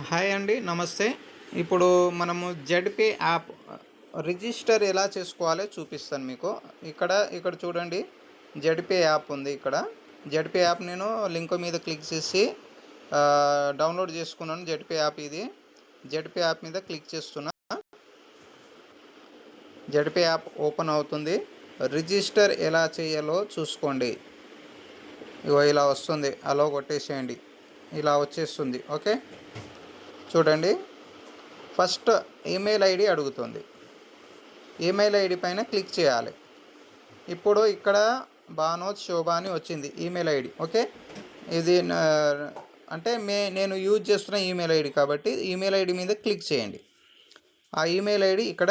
Hi అండి నమస్తే. ఇప్పుడు మనము జడ్పే యాప్ రిజిస్టర్ ఎలా చేసుకోవాలో చూపిస్తాను మీకు. ఇక్కడ ఇక్కడ చూడండి. జడ్పే యాప్ ఉంది ఇక్కడ. జెడ్పే యాప్ నేను లింక్ మీద క్లిక్ చేసి డౌన్లోడ్ చేసుకున్నాను జడ్పే యాప్ ఇది. జడ్పే యాప్ మీద క్లిక్ చేస్తున్నా. జడ్పే యాప్ ఓపెన్ అవుతుంది. రిజిస్టర్ ఎలా చేయాలో చూసుకోండి. ఇగో ఇలా వస్తుంది. అలో కొట్టేసేయండి. ఇలా వచ్చేస్తుంది. ఓకే? చూడండి. ఫస్ట్ ఈమెయిల్ ఐడి అడుగుతుంది. ఈమెయిల్ ఐడి పైన క్లిక్ చేయాలి. ఇప్పుడు ఇక్కడ బానోజ్ శోభా అని వచ్చింది ఈమెయిల్ ఐడి ఓకే? ఇది అంటే మే నేను యూజ్ చేస్తున్న ఈమెయిల్ ఐడి కాబట్టి ఈమెయిల్ ఐడి మీద క్లిక్ చేయండి. ఆ ఈమెయిల్ ఐడి ఇక్కడ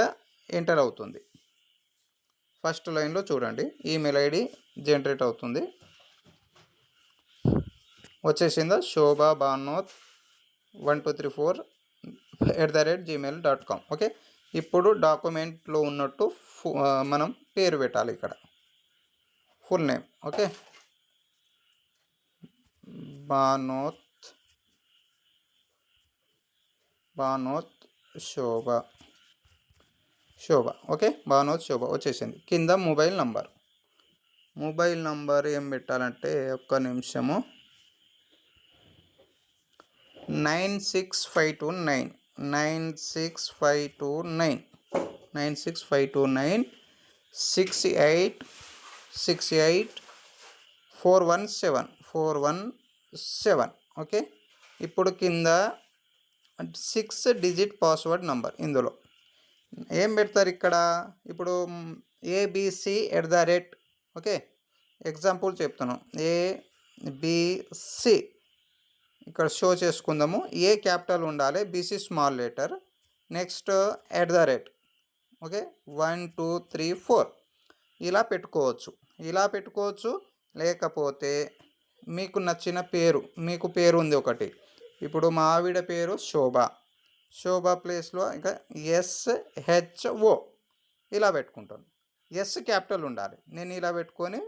ఎంటర్ అవుతుంది. ఫస్ట్ లైన్లో చూడండి. ఈమెయిల్ ఐడి జనరేట్ అవుతుంది. వచ్చేసిందా Shobha Banoth one two three four at the rate Gmail dot com okay ఇప్పుడు డాక్యుమెంట్లో ఉన్నట్టు ఫు- మనం పేరు పెట్టాలి ఇక్కడ. Full name okay Banoth Banoth Shobha Shobha okay Banoth Shobha వచ్చేసింది. కింద మొబైల్ నంబర్ మొబైల్ నంబర్ ఏం పెట్టాలంటే ఒక్క నిమిషము. Nine six five two nine. Nine six five two nine. Nine six five two nine. Six eight. Six eight. Four one seven. Four one seven. Okay? ఇప్పుడు కింద six digit password number ఇందులో. ఏం పెడతారు ఇక్కడ? ఇప్పుడు ABC at the rate? Okay? Example చెప్తున్నాం. ABC ఇక్కడ show చేసుకుందాము. ఏ క్యాపిటల్ ఉండాలి. BC small letter next at the rate okay one two three four ఇలా పెట్టుకోవచ్చు. ఇలా పెట్టుకోవచ్చు. లేకపోతే మీకు నచ్చిన పేరు. మీకు పేరు ఉంది ఒకటి. ఇప్పుడు మా ఆవిడ పేరు శోభ. శోభ ప్లేస్లో ఇంకా ఎస్హెచ్ఓ ఇలా పెట్టుకుంటాను. ఎస్ క్యాపిటల్ ఉండాలి. నేను ఇలా పెట్టుకొని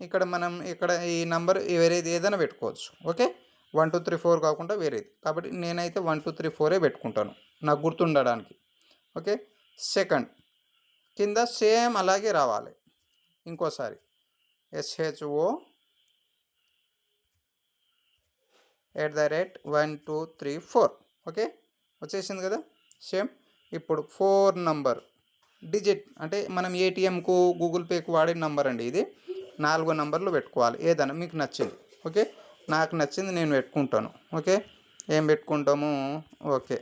ఇక్కడ మనం ఇక్కడ ఈ నంబర్ వేరేది ఏదైనా పెట్టుకోవచ్చు. Okay one two three four కాకుండా వేరేది. కాబట్టి నేనైతే వన్ టూ త్రీ ఫోరే పెట్టుకుంటాను నాకు గుర్తుండడానికి. ఓకే? సెకండ్ కింద సేమ్ అలాగే రావాలి. ఇంకోసారి. SHO at the rate one two three four. Okay? వచ్చేసింది కదా? సేమ్. ఇప్పుడు ఫోర్ నంబర్. డిజిట్ అంటే మనం ఏటీఎంకు గూగుల్ పేకు వాడే నంబర్ అండి ఇది. నాలుగు నంబర్లు పెట్టుకోవాలి. ఏదైనా మీకు నచ్చింది. ఓకే? నాకు నచ్చింది నేను పెట్టుకుంటాను. ఓకే? ఏం పెట్టుకుంటాము? ఓకే.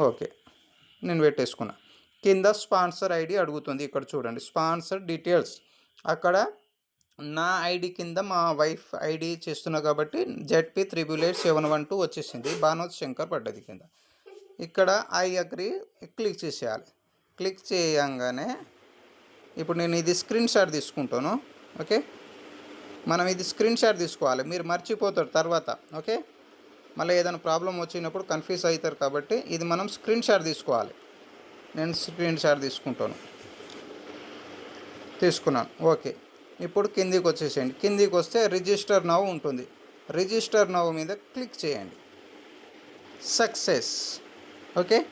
ఓకే. నేను పెట్టేసుకున్నా. కింద స్పాన్సర్ ఐడి అడుగుతుంది. ఇక్కడ చూడండి. Sponsor details. అక్కడ నా ఐడి కింద మా వైఫ్ ఐడి చేస్తున్నా కాబట్టి ZP triple eight seven one two వచ్చేసింది. బానోద్ శంకర్ పడ్డది కింద. ఇక్కడ ఐ అగ్రి క్లిక్ చేసేయాలి. క్లిక్ చేయంగానే ఇప్పుడు నేను ఇది స్క్రీన్ షాట్ తీసుకుంటాను. ఓకే? మనం ఇది స్క్రీన్ షాట్ తీసుకోవాలి. మీరు మర్చిపోతారు తర్వాత ఓకే? మళ్ళీ ఏదైనా ప్రాబ్లం వచ్చినప్పుడు కన్ఫ్యూజ్ అవుతారు కాబట్టి ఇది మనం స్క్రీన్ షాట్ తీసుకోవాలి. నేను స్క్రీన్ షాట్ తీసుకుంటాను. తీసుకున్నాను. ఓకే. ఇప్పుడు కిందికి వచ్చేసేయండి. కిందికి వస్తే రిజిస్టర్ నవ్ ఉంటుంది. రిజిస్టర్ నవ్ మీద క్లిక్ చేయండి. Success okay?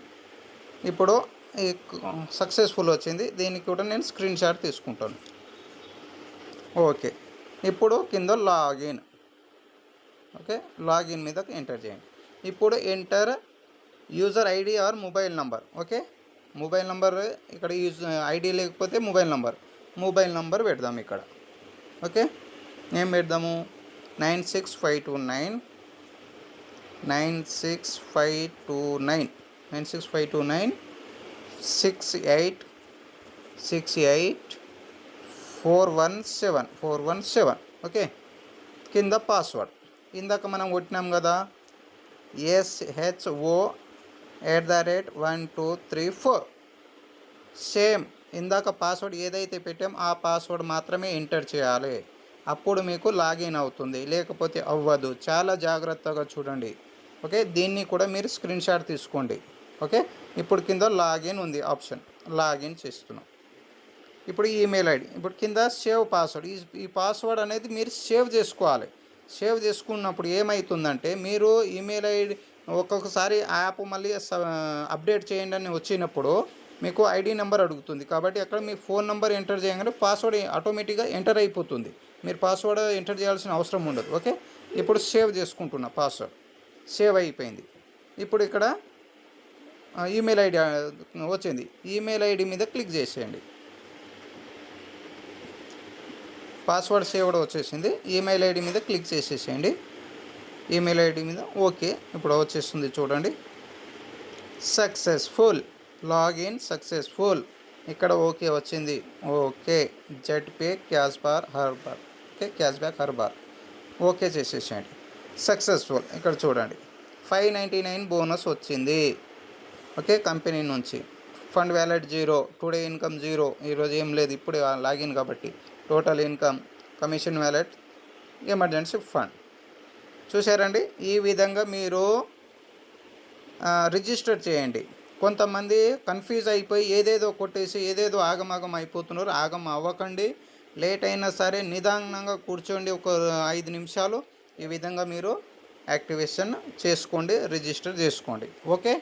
ఇప్పుడు సక్సెస్ఫుల్ వచ్చింది. దీనికి కూడా నేను స్క్రీన్ షాట్ తీసుకుంటాను. ఓకే. ఇప్పుడు కింద లాగిన్. ఓకే? లాగిన్ మీద ఎంటర్ చేయండి. ఇప్పుడు enter user ID or mobile number. Okay? Mobile number ఇక్కడ యూజ్ ఐడి లేకపోతే మొబైల్ నంబర్. మొబైల్ నంబర్ పెడదాం ఇక్కడ. ఓకే? ఏం పెడదాము? Nine six five two nine. Nine six five two nine. Nine six five two nine. Six eight. Six eight. Four one seven four one seven okay? కింద password. ఇందాక మనం కొట్టినాం కదా? SHO at the rate one two three four same ఇందాక password ఏదైతే పెట్టామో ఆ password మాత్రమే ఎంటర్ చేయాలి. అప్పుడు మీకు లాగిన్ అవుతుంది. లేకపోతే అవ్వదు. చాలా జాగ్రత్తగా చూడండి. ఓకే? దీన్ని కూడా మీరు స్క్రీన్ షాట్ తీసుకోండి. ఓకే? ఇప్పుడు కింద లాగిన్ ఉంది ఆప్షన్. లాగిన్ చేస్తున్నాం. ఇప్పుడు ఈమెయిల్ ఐడి. ఇప్పుడు కింద సేవ్ పాస్వర్డ్ ఈ ఈ పాస్వర్డ్ అనేది మీరు సేవ్ చేసుకోవాలి. సేవ్ చేసుకున్నప్పుడు ఏమవుతుందంటే మీరు ఈమెయిల్ ఐడి ఒక్కొక్కసారి యాప్ మళ్ళీ స- అప్డేట్ చేయండి అని వచ్చినప్పుడు మీకు ఐడి నెంబర్ అడుగుతుంది. కాబట్టి అక్కడ మీ ఫోన్ నెంబర్ ఎంటర్ చేయగానే పాస్వర్డ్ ఆటోమేటిక్గా ఎంటర్ అయిపోతుంది. మీరు పాస్వర్డ్ ఎంటర్ చేయాల్సిన అవసరం ఉండదు. ఓకే? ఇప్పుడు సేవ్ చేసుకుంటున్నా పాస్వర్డ్ సేవ్ అయిపోయింది. ఇప్పుడు ఇక్కడ ఈమెయిల్ ఐడి వచ్చింది. ఈమెయిల్ ఐడి మీద క్లిక్ చేసేయండి. పాస్వర్డ్ సేవ్డ్ వచ్చేసింది. ఈమెయిల్ ఐడి మీద క్లిక్ చేసేసేయండి. ఈమెయిల్ ఐడి మీద ఓకే ఇప్పుడు వచ్చేస్తుంది చూడండి. సక్సెస్ఫుల్ లాగిన్ సక్సెస్ఫుల్ ఇక్కడ ఓకే వచ్చింది. Okay jet pay cash bar హర్బార్ okay cash back హర్బార్ ఓకే చేసేసేయండి. సక్సెస్ఫుల్ ఇక్కడ చూడండి. ఫైవ్ నైంటీ నైన్ బోనస్ వచ్చింది. ఓకే కంపెనీ నుంచి. Fund wallet zero today income zero ఈరోజు ఏం లేదు. ఇప్పుడు లాగిన్ కాబట్టి. Total income commission wallet emergency fund. చూసారండి ఈ విధంగా మీరు రిజిస్టర్ చేయండి. కొంతమంది కన్ఫ్యూజ్ అయిపోయి ఏదేదో కొట్టేసి ఏదేదో ఆగమాగం అయిపోతున్నారు. ఆగం అవ్వకండి. లేట్ అయినా సరే నిదానంగా కూర్చోండి ఒక ఐదు నిమిషాలు. ఈ విధంగా మీరు యాక్టివేషన్ చేసుకోండి రిజిస్టర్ చేసుకోండి. ఓకే?